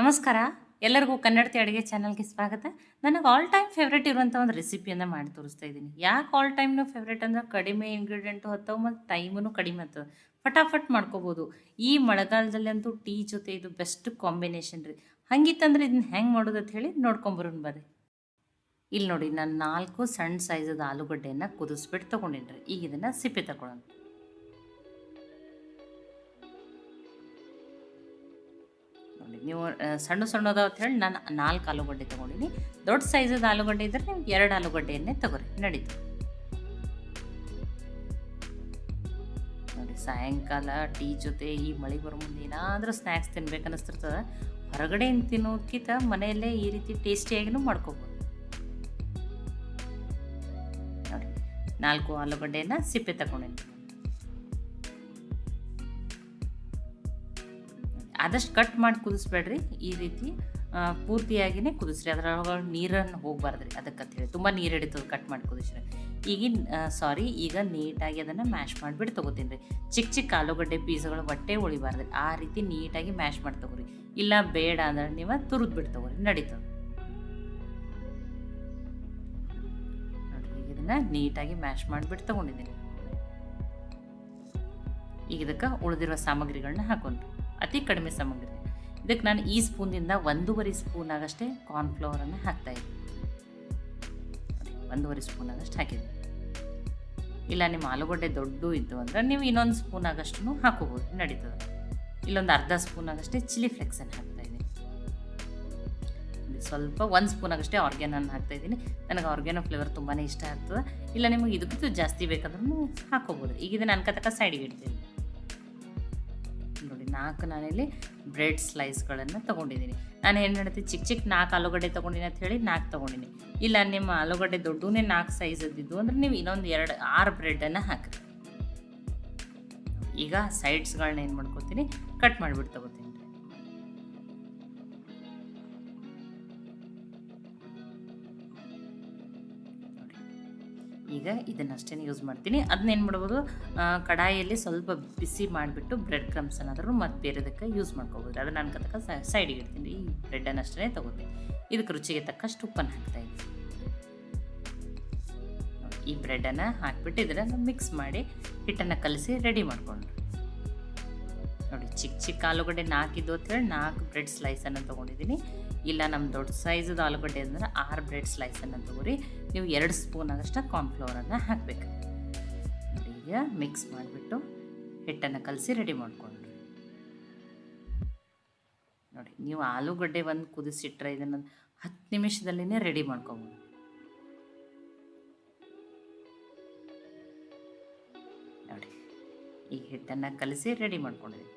ನಮಸ್ಕಾರ. ಎಲ್ಲರಿಗೂ ಕನ್ನಡತಿ ಅಡುಗೆ ಚಾನಲ್ಗೆ ಸ್ವಾಗತ. ನನಗೆ ಆಲ್ ಟೈಮ್ ಫೇವ್ರೇಟ್ ಇರುವಂಥ ಒಂದು ರೆಸಿಪಿಯನ್ನು ಮಾಡಿ ತೋರಿಸ್ತಾ ಇದ್ದೀನಿ. ಯಾಕೆ ಆಲ್ ಟೈಮ್ನು ಫೇವ್ರೇಟ್ ಅಂದ್ರೆ ಕಡಿಮೆ ಇಂಗ್ರೀಡಿಯೆಂಟು ಹತ್ತವು ಮತ್ತು ಟೈಮೂ ಕಡಿಮೆ ಹತ್ತದ ಫಟಾಫಟ್ ಮಾಡ್ಕೋಬೋದು. ಈ ಮಳೆಗಾಲದಲ್ಲಂತೂ ಟೀ ಜೊತೆ ಇದು ಬೆಸ್ಟ್ ಕಾಂಬಿನೇಷನ್ ರೀ. ಹಂಗಿತ್ತಂದ್ರೆ ಇದನ್ನ ಹೆಂಗೆ ಮಾಡೋದು ಅಂತ ಹೇಳಿ ನೋಡ್ಕೊಂಬರೋಣ ಬರ್ರಿ. ಇಲ್ಲಿ ನೋಡಿ, ನಾನು ನಾಲ್ಕು ಸಣ್ಣ ಸೈಜದ ಆಲೂಗಡ್ಡೆಯನ್ನು ಕುದಿಸ್ಬಿಟ್ಟು ತೊಗೊಂಡಿನಿ ರೀ ಈಗ ಇದನ್ನು ಸಿಪ್ಪೆ ತಗೊಳ್ಳೋಣ ನೋಡಿ ನೀವು ಸಣ್ಣ ಸಣ್ಣದಾವ ಅಂತ ಹೇಳಿ ನಾನು ನಾಲ್ಕು ಆಲೂಗಡ್ಡೆ ತೊಗೊಂಡಿನಿ. ದೊಡ್ಡ ಸೈಜದ ಆಲೂಗಡ್ಡೆ ಇದ್ದರೆ ನೀವು ಎರಡು ಆಲೂಗಡ್ಡೆಯನ್ನೇ ತಗೋರಿ ನಡೀತು. ನೋಡಿ, ಸಾಯಂಕಾಲ ಟೀ ಜೊತೆ ಈ ಮಳೆ ಬರೋ ಮುಂದೆ ಏನಾದರೂ ಸ್ನ್ಯಾಕ್ಸ್ ತಿನ್ಬೇಕು ಅನ್ನಿಸ್ತಿರ್ತದೆ ಹೊರಗಡೆ ತಿನ್ನೋದಕ್ಕಿಂತ ಮನೆಯಲ್ಲೇ ಈ ರೀತಿ ಟೇಸ್ಟಿಯಾಗಿನೂ ಮಾಡ್ಕೋಬೋದು. ನಾಲ್ಕು ಆಲೂಗಡ್ಡೆಯನ್ನು ಸಿಪ್ಪೆ ತಗೊಂಡಿನಿ. ಆದಷ್ಟು ಕಟ್ ಮಾಡಿ ಕುದಿಸ್ಬೇಡ್ರಿ. ಈ ರೀತಿ ಪೂರ್ತಿಯಾಗಿನೇ ಕುದಿಸ್ರಿ. ಅದರೊಳಗೆ ನೀರನ್ನು ಹೋಗ್ಬಾರ್ದು ರೀ ಅದಕ್ಕೆ ಹೇಳಿ ತುಂಬ ನೀರು ಹಿಡಿತದೆ ಕಟ್ ಮಾಡಿ ಕುದಿಸ್ರಿ. ಈಗಿನ ಸಾರಿ ಈಗ ನೀಟಾಗಿ ಅದನ್ನು ಮ್ಯಾಶ್ ಮಾಡಿಬಿಟ್ಟು ತೊಗೋತೀನಿ ರೀ. ಚಿಕ್ಕ ಚಿಕ್ಕ ಆಲೂಗಡ್ಡೆ ಪೀಸ್ಗಳು ಹೊಟ್ಟೆ ಉಳಿಬಾರ್ದು ಆ ರೀತಿ ನೀಟಾಗಿ ಮ್ಯಾಶ್ ಮಾಡಿ ತಗೋರಿ. ಇಲ್ಲ ಬೇಡ ಅಂದ್ರೆ ನೀವು ತುರಿದು ಬಿಟ್ಟು ತಗೋರಿ. ನಡೀತದೆ. ನೋಡಿ ಇದನ್ನು ನೀಟಾಗಿ ಮ್ಯಾಶ್ ಮಾಡಿಬಿಟ್ಟು ತೊಗೊಂಡಿದ್ದೀನಿ ಈಗ ಇದಕ್ಕೆ ಉಳಿದಿರುವ ಸಾಮಗ್ರಿಗಳನ್ನ ಹಾಕೊಂಡ್ರಿ ಅತಿ ಕಡಿಮೆ ಸಾಮಗ್ರಿ ಇದಕ್ಕೆ ನಾನು ಈ ಸ್ಪೂನಿಂದ ಒಂದೂವರೆ ಸ್ಪೂನ್ ಆಗಷ್ಟೇ ಕಾರ್ನ್ಫ್ಲವರನ್ನು ಹಾಕ್ತಾಯಿದ್ದೆ ಒಂದೂವರೆ ಸ್ಪೂನ್ ಆಗಷ್ಟು ಹಾಕಿದ್ದೆ ಇಲ್ಲ, ನಿಮ್ಮ ಆಲೂಗಡ್ಡೆ ದೊಡ್ಡ ಇದ್ದು ಅಂದ್ರೆ ನೀವು ಇನ್ನೊಂದು ಸ್ಪೂನ್ ಆಗಷ್ಟು ಹಾಕೋಬೋದು, ನಡೀತದೆ. ಇಲ್ಲೊಂದು ಅರ್ಧ ಸ್ಪೂನ್ ಆಗಷ್ಟೇ ಚಿಲ್ಲಿ ಫ್ಲೆಕ್ಸನ್ನು ಹಾಕ್ತಾಯಿದ್ದೀನಿ ಸ್ವಲ್ಪ ಒಂದು ಸ್ಪೂನ್ ಆಗಷ್ಟೇ ಆರ್ಗ್ಯಾನನ್ನು ಹಾಕ್ತಾಯಿದ್ದೀನಿ ನನಗೆ ಆರ್ಗ್ಯಾನೋ ಫ್ಲೇವರ್ ತುಂಬಾ ಇಷ್ಟ ಆಗ್ತದೆ. ಇಲ್ಲ, ನಿಮಗೆ ಇದಕ್ಕಿಂತ ಜಾಸ್ತಿ ಬೇಕಾದ್ರೂ ಹಾಕೋಬೋದು. ಈಗ ನನ್ನ ಕತಕ ಸೈಡಿಗೆ ಇಡ್ತೀನಿ. ನೋಡಿ, ನಾಲ್ಕು ನಾನಿಲ್ಲಿ ಬ್ರೆಡ್ ಸ್ಲೈಸ್ಗಳನ್ನು ತೊಗೊಂಡಿದ್ದೀನಿ. ನಾನು ಏನು ಹೇಳ್ತೀನಿ ಚಿಕ್ಕ ಚಿಕ್ಕ ನಾಲ್ಕು ಆಲೂಗಡ್ಡೆ ತೊಗೊಂಡಿನಿ ಅಂತ ಹೇಳಿ ನಾಲ್ಕು ತೊಗೊಂಡಿನಿ. ಇಲ್ಲ, ನಿಮ್ಮ ಆಲೂಗಡ್ಡೆ ದೊಡ್ಡನೇ ನಾಲ್ಕು ಸೈಜ್ ಇದ್ದಿದ್ದು ಅಂದ್ರೆ ನೀವು ಇನ್ನೊಂದು ಎರಡು, ಆರು ಬ್ರೆಡನ್ನು ಹಾಕಿರಿ. ಈಗ ಸೈಡ್ಸ್ಗಳನ್ನ ಏನು ಮಾಡ್ಕೊತೀನಿ ಕಟ್ ಮಾಡಿಬಿಟ್ಟು ತೊಗೋತೀನಿ. ಈಗ ಇದನ್ನಷ್ಟೇ ಯೂಸ್ ಮಾಡ್ತೀನಿ. ಅದನ್ನೇನು ಮಾಡ್ಬೋದು? ಕಡಾಯಿಯಲ್ಲಿ ಸ್ವಲ್ಪ ಬಿಸಿ ಮಾಡಿಬಿಟ್ಟು ಬ್ರೆಡ್ ಕ್ರಮ್ಸ್ ಏನಾದರೂ ಮತ್ತು ಬೇರೆದಕ್ಕೆ ಯೂಸ್ ಮಾಡ್ಕೋಬೋದು. ಅದನ್ನು ಅನ್ಕೋತಕ್ಕ ಸೈಡಿಗೆ ಇಡ್ತೀನಿ. ಈ ಬ್ರೆಡ್ಡನ್ನು ಅಷ್ಟೇ ತೊಗೋತೀನಿ ಇದಕ್ಕೆ ರುಚಿಗೆ ತಕ್ಕಷ್ಟು ಉಪ್ಪನ್ನು ಹಾಕ್ತಾಯಿದ್ದೀನಿ ಈ ಬ್ರೆಡನ್ನು ಹಾಕಿಬಿಟ್ಟು ಇದನ್ನು ಮಿಕ್ಸ್ ಮಾಡಿ ಹಿಟ್ಟನ್ನು ಕಲಸಿ ರೆಡಿ ಮಾಡ್ಕೊಂಡು. ನೋಡಿ ಚಿಕ್ಕ ಚಿಕ್ಕ ಆಲೂಗಡ್ಡೆ ನಾಲ್ಕಿದ್ದು ಅಂತ ಹೇಳಿ ನಾಲ್ಕು ಬ್ರೆಡ್ ಸ್ಲೈಸನ್ನು ತೊಗೊಂಡಿದ್ದೀನಿ. ಇಲ್ಲ ನಮ್ಮ ದೊಡ್ಡ ಸೈಜದ ಆಲೂಗಡ್ಡೆ ಅಂದ್ರೆ ಆರು ಬ್ರೆಡ್ ಸ್ಲೈಸನ್ನು ತಗೋರಿ. ನೀವು ಎರಡು ಸ್ಪೂನ್ ಆದಷ್ಟು ಕಾರ್ನ್ಫ್ಲವರನ್ನು ಹಾಕಬೇಕು. ಈಗ ಮಿಕ್ಸ್ ಮಾಡಿಬಿಟ್ಟು ಹಿಟ್ಟನ್ನು ಕಲಸಿ ರೆಡಿ ಮಾಡಿಕೊಂಡು ನೋಡಿ, ನೀವು ಆಲೂಗಡ್ಡೆ ಒಂದು ಕುದಿಸಿಟ್ರೆ ಇದನ್ನು ಹತ್ತು ನಿಮಿಷದಲ್ಲಿನೇ ರೆಡಿ ಮಾಡ್ಕೊಬೋದು. ನೋಡಿ, ಈ ಹಿಟ್ಟನ್ನು ಕಲಸಿ ರೆಡಿ ಮಾಡ್ಕೊಂಡಿದ್ದೀನಿ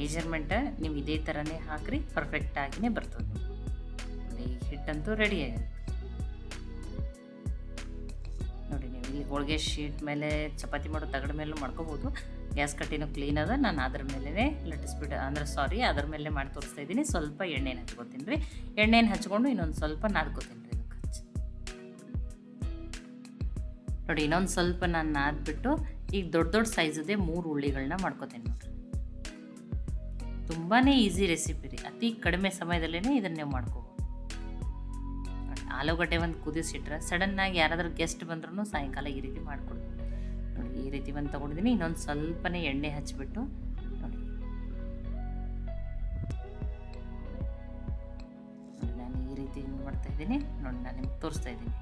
ಮೆಜರ್ಮೆಂಟ ನೀವು ಇದೇ ಥರನೇ ಹಾಕ್ರಿ ಪರ್ಫೆಕ್ಟಾಗಿಯೇ ಬರ್ತದೆ. ನೋಡಿ, ಈ ಹಿಟ್ಟಂತೂ ರೆಡಿ ಆಗಿದೆ. ನೋಡಿ, ನೀವು ಇಲ್ಲಿ ಹೋಳಿಗೆ ಶೀಟ್ ಮೇಲೆ, ಚಪಾತಿ ಮಾಡೋ ತಗಡ ಮೇಲೂ ಮಾಡ್ಕೋಬೋದು. ಗ್ಯಾಸ್ ಕಟ್ಟಿನೂ ಕ್ಲೀನ್ ಅದ, ನಾನು ಅದ್ರ ಮೇಲೇ ಲಟ್ಟಿಸ್ಬಿಟ್ಟು ಅಂದ್ರೆ ಸಾರಿ ಅದ್ರ ಮೇಲೆ ಮಾಡಿ ತೋರಿಸ್ತಾ ಇದ್ದೀನಿ. ಸ್ವಲ್ಪ ಎಣ್ಣೆನ ಹಚ್ಕೋತೀನಿ ರೀ. ಎಣ್ಣೆನ ಹಚ್ಕೊಂಡು ಇನ್ನೊಂದು ಸ್ವಲ್ಪ ನಾದ್ಕೋತೀನಿ ರೀ ಇದಕ್ಕೆ ನೋಡಿ, ಇನ್ನೊಂದು ಸ್ವಲ್ಪ ನಾನು ನಾದ್ಬಿಟ್ಟು, ಈಗ ದೊಡ್ಡ ದೊಡ್ಡ ಸೈಜದೇ ಮೂರು ಉಳ್ಳಿಗಳನ್ನ ಮಾಡ್ಕೋತೀನಿ ನೋಡಿರಿ. ತುಂಬಾ ಈಸಿ ರೆಸಿಪಿ ರೀ. ಅತಿ ಕಡಿಮೆ ಸಮಯದಲ್ಲೇ ಇದನ್ನು ನೀವು ಮಾಡ್ಕೋಬೋದು. ಆಲೂಗಡ್ಡೆ ಒಂದು ಕುದಿಸಿಟ್ರೆ ಸಡನ್ನಾಗಿ ಯಾರಾದರೂ ಗೆಸ್ಟ್ ಬಂದ್ರೂ ಸಾಯಂಕಾಲ ಈ ರೀತಿ ಮಾಡ್ಕೊಡ್ತೀನಿ ನೋಡಿ, ಈ ರೀತಿ ಬಂದು ತೊಗೊಂಡಿದ್ದೀನಿ ಇನ್ನೊಂದು ಸ್ವಲ್ಪನೇ ಎಣ್ಣೆ ಹಚ್ಚಿಬಿಟ್ಟು ನೋಡಿ. ನಾನು ಈ ರೀತಿ ಮಾಡ್ತಾ ಇದ್ದೀನಿ. ನೋಡಿ, ನಾನು ನಿಮ್ಗೆ ತೋರಿಸ್ತಾ ಇದ್ದೀನಿ.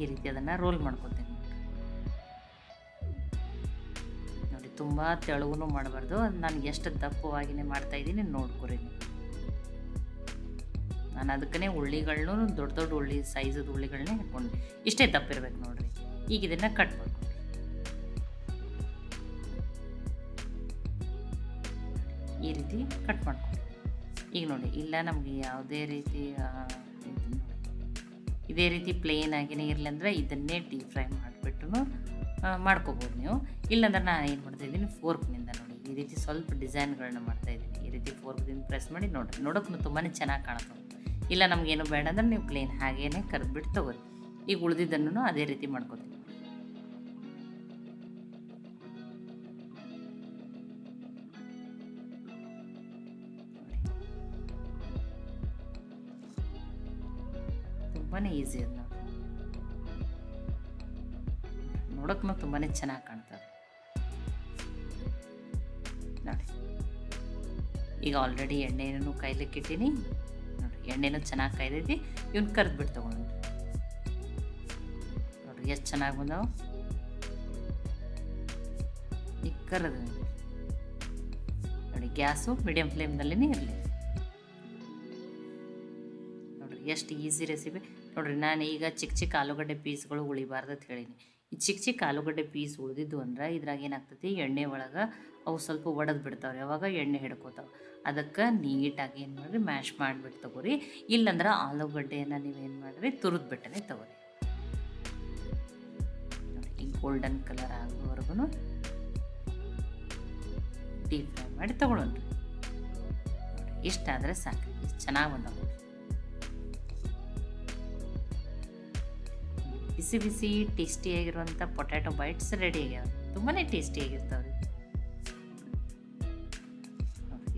ಈ ರೀತಿ ಅದನ್ನು ರೋಲ್ ಮಾಡ್ಕೊತೀನಿ. ತುಂಬ ತೆಳುಗೂ ಮಾಡಬಾರ್ದು. ನಾನು ಎಷ್ಟು ದಪ್ಪವಾಗಿನೇ ಮಾಡ್ತಾ ಇದ್ದೀನಿ, ನೋಡ್ಕೊರಿ ನಾನು ಅದಕ್ಕೇ ಉಳ್ಳಿಗಳನ್ನೂ ದೊಡ್ಡ ದೊಡ್ಡ ಉಳ್ಳಿ ಸೈಜದ ಉಳ್ಳಿಗಳನ್ನೇ ಹಾಕ್ಕೊಂಡು ಇಷ್ಟೇ ದಪ್ಪ ಇರ್ಬೇಕು ನೋಡ್ರಿ. ಈಗ ಇದನ್ನು ಕಟ್ ಮಾಡ್ಕೊಂಡು ಈ ರೀತಿ ಕಟ್ ಮಾಡ್ಕೊಂಡು ಈಗ ನೋಡಿ, ಇಲ್ಲ ನಮಗೆ ಯಾವುದೇ ರೀತಿ ಇದೇ ರೀತಿ ಪ್ಲೇನ್ ಆಗಿನೇ ಇರಲಿ ಅಂದರೆ ಇದನ್ನೇ ಡೀಪ್ ಫ್ರೈ ಮಾಡಿಬಿಟ್ಟು ಮಾಡ್ಕೋಬೋದು ನೀವು. ಇಲ್ಲಾಂದ್ರೆ ನಾನು ಏನು ಮಾಡ್ತಾ ಮಾಡ್ತಾಯಿದ್ದೀನಿ ಫೋರ್ಕ್ನಿಂದ ನೋಡಿ. ಈ ರೀತಿ ಸ್ವಲ್ಪ ಡಿಸೈನ್ಗಳನ್ನ ಮಾಡ್ತಾಯಿದ್ದೀನಿ ಈ ರೀತಿ ಫೋರ್ಕ್ದಿಂದ ಪ್ರೆಸ್ ಮಾಡಿ ನೋಡಿರಿ. ನೋಡೋಕ್ಕೂ ತುಂಬಾ ಚೆನ್ನಾಗಿ ಕಾಣುತ್ತೆ. ಇಲ್ಲ, ನಮಗೇನು ಬೇಡ ಅಂದ್ರೆ ನೀವು ಕ್ಲೀನ್ ಹಾಗೇನೆ ಕರೆದ್ಬಿಟ್ಟು ತಗೋರಿ. ಈಗ ಉಳಿದಿದ್ದನ್ನು ಅದೇ ರೀತಿ ಮಾಡ್ಕೋತೀನಿ. ತುಂಬಾ ಈಸಿ ಅದು. ನೋಡೋಕ್ಕೂ ತುಂಬಾ ಚೆನ್ನಾಗಿ ಕಾಣ್ತದೆ ನೋಡಿ. ಈಗ ಆಲ್ರೆಡಿ ಎಣ್ಣೆನೂ ಕಾಯ್ಲಿಕ್ಕೆ ಇಟ್ಟೀನಿ. ನೋಡಿ, ಎಣ್ಣೆನೂ ಚೆನ್ನಾಗಿ ಕಾಯ್ದೈತಿ ಇವ್ನ ಕರೆದ್ಬಿಟ್ಟು ತೊಗೊಂಡು. ನೋಡಿರಿ ಎಷ್ಟು ಚೆನ್ನಾಗಿ ಬಂದವು. ಈಗ ಕರೆದು. ನೋಡಿ, ಗ್ಯಾಸು ಮೀಡಿಯಂ ಫ್ಲೇಮ್ನಲ್ಲಿನೇ ಇರಲಿ. ನೋಡಿರಿ ಎಷ್ಟು ಈಸಿ ರೆಸಿಪಿ ನೋಡ್ರಿ, ನಾನು ಈಗ ಚಿಕ್ಕ ಚಿಕ್ಕ ಆಲೂಗಡ್ಡೆ ಪೀಸ್ಗಳು ಉಳಿಬಾರ್ದು ಅಂತ ಹೇಳೀನಿ. ಚಿಕ್ಕ ಚಿಕ್ಕ ಆಲೂಗಡ್ಡೆ ಪೀಸ್ ಉಳಿದಿದ್ದು ಅಂದ್ರೆ ಇದ್ರಾಗ ಏನಾಗ್ತೈತಿ? ಎಣ್ಣೆ ಒಳಗೆ ಅವು ಸ್ವಲ್ಪ ಒಡೆದು ಬಿಡ್ತಾವ್ರಿ ಯಾವಾಗ ಎಣ್ಣೆ ಹಿಡ್ಕೋತಾವೆ. ಅದಕ್ಕೆ ನೀಟಾಗಿ ಏನು ಮಾಡಿರಿ, ಮ್ಯಾಶ್ ಮಾಡಿಬಿಟ್ಟು ತಗೋರಿ. ಇಲ್ಲಂದ್ರೆ ಆಲೂಗಡ್ಡೆಯನ್ನು ನೀವೇನು ಮಾಡಿರಿ, ತುರಿದು ಬಿಟ್ಟನೆ ತಗೋರಿ. ಗೋಲ್ಡನ್ ಕಲರ್ ಆಗೋವರೆಗೂ ಡೀಪ್ ಫ್ರೈ ಮಾಡಿ ತಗೊಳ್ಳೋಣ ನೋಡಿ ಇಷ್ಟ ಆದರೆ ಸಾಕು ಚೆನ್ನಾಗಿ ಬಂದವು. ಬಿಸಿ ಬಿಸಿ ಟೇಸ್ಟಿಯಾಗಿರುವಂಥ ಪೊಟ್ಯಾಟೊ ಬೈಟ್ಸ್ ರೆಡಿ ಆಗ್ಯಾವ. ತುಂಬಾ ಟೇಸ್ಟಿಯಾಗಿರ್ತವೆ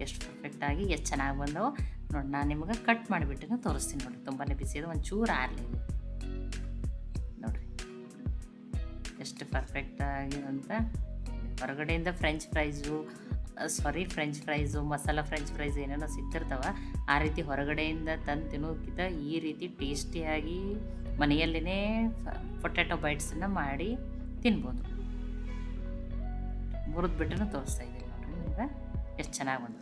ಎಷ್ಟು ಪರ್ಫೆಕ್ಟಾಗಿ ಎಷ್ಟು ಚೆನ್ನಾಗಿ ಬಂದವು. ನೋಡಿ, ನಾನು ನಿಮಗೆ ಕಟ್ ಮಾಡಿಬಿಟ್ಟು ತೋರಿಸ್ತೀನಿ ನೋಡಿ. ತುಂಬಾ ಬಿಸಿ ಅದು, ಒಂಚೂರು ಆರಲಿ ನೋಡಿರಿ. ಎಷ್ಟು ಪರ್ಫೆಕ್ಟಾಗಿರುವಂಥ ಹೊರಗಡೆಯಿಂದ French fries sorry French fries masala French fries ಏನೇನೋ ಸಿಗ್ತಿರ್ತಾವ. ಆ ರೀತಿ ಹೊರಗಡೆಯಿಂದ ತಂದು ತಿನ್ನೋಕ್ಕಿಂತ ಈ ರೀತಿ ಟೇಸ್ಟಿಯಾಗಿ ಮನೆಯಲ್ಲೇ ಪೊಟ್ಯಾಟೊ ಬೈಟ್ಸನ್ನು ಮಾಡಿ ತಿನ್ಬೋದು. ಮುರಿದು ಬಿಟ್ಟು ತೋರಿಸ್ತಾ ಇದ್ದೀನಿ ನೋಡಿರಿ ನಿಮ್ಗೆ. ಎಷ್ಟು ಚೆನ್ನಾಗಿ ಬಂತು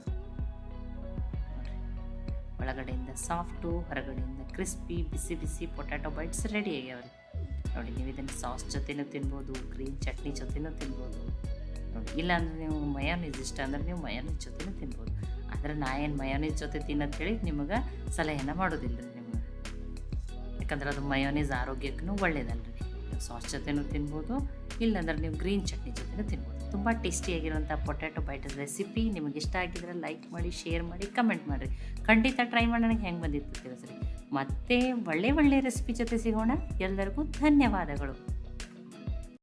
ಒಳಗಡೆಯಿಂದ ಸಾಫ್ಟು, ಹೊರಗಡೆಯಿಂದ ಕ್ರಿಸ್ಪಿ, ಬಿಸಿ ಬಿಸಿ ಪೊಟ್ಯಾಟೊ ಬೈಟ್ಸ್ ರೆಡಿ ಆಗ್ಯಾವ್ರಿ. ನೋಡಿ, ನೀವು ಇದನ್ನು ಸಾಸ್ ಜೊತೆನೂ ತಿನ್ಬೋದು, ಗ್ರೀನ್ ಚಟ್ನಿ ಜೊತೆನೂ ತಿನ್ಬೋದು. ನೋಡಿ, ಇಲ್ಲಾಂದ್ರೆ ನೀವು ಮಯೋನೀಸ್ ಇಷ್ಟ ಅಂದ್ರೆ ನೀವು ಮಯೋನೀಸ್ ಜೊತೆನೂ ತಿನ್ಬೋದು. ಆದರೆ ನಾ ಏನು ಮಯೋನೀಸ್ ಜೊತೆ ತಿನ್ನೋದು ಹೇಳಿ ನಿಮಗೆ ಸಲಹೆನ ಮಾಡೋದಿಲ್ಲ ಯಾಕಂದ್ರೆ ಅದು ಮಯೋನೀಸ್ ಆರೋಗ್ಯಕ್ಕೂ ಒಳ್ಳೇದಲ್ರಿ. ನೀವು ಸಾಸ್ ಜೊತೆನೂ ತಿನ್ಬೋದು, ಇಲ್ಲಾಂದ್ರೆ ನೀವು ಗ್ರೀನ್ ಚಟ್ನಿ ಜೊತೆನೂ ತಿನ್ಬೋದು. ತುಂಬ ಟೇಸ್ಟಿಯಾಗಿರುವಂಥ ಪೊಟ್ಯಾಟೊ ಬೈಟಸ್ ರೆಸಿಪಿ ನಿಮಗೆ ಇಷ್ಟ ಆಗಿದ್ರೆ ಲೈಕ್ ಮಾಡಿ, ಶೇರ್ ಮಾಡಿ, ಕಮೆಂಟ್ ಮಾಡಿರಿ. ಖಂಡಿತ ಟ್ರೈ ಮಾಡಿ ನನಗೆ ಹೆಂಗೆ ಬಂದಿತ್ತು ತಿಳಿಸ್ರಿ. ಮತ್ತೆ ಒಳ್ಳೆ ಒಳ್ಳೆ ರೆಸಿಪಿ ಜೊತೆ ಸಿಗೋಣ. ಎಲ್ಲರಿಗೂ ಧನ್ಯವಾದಗಳು.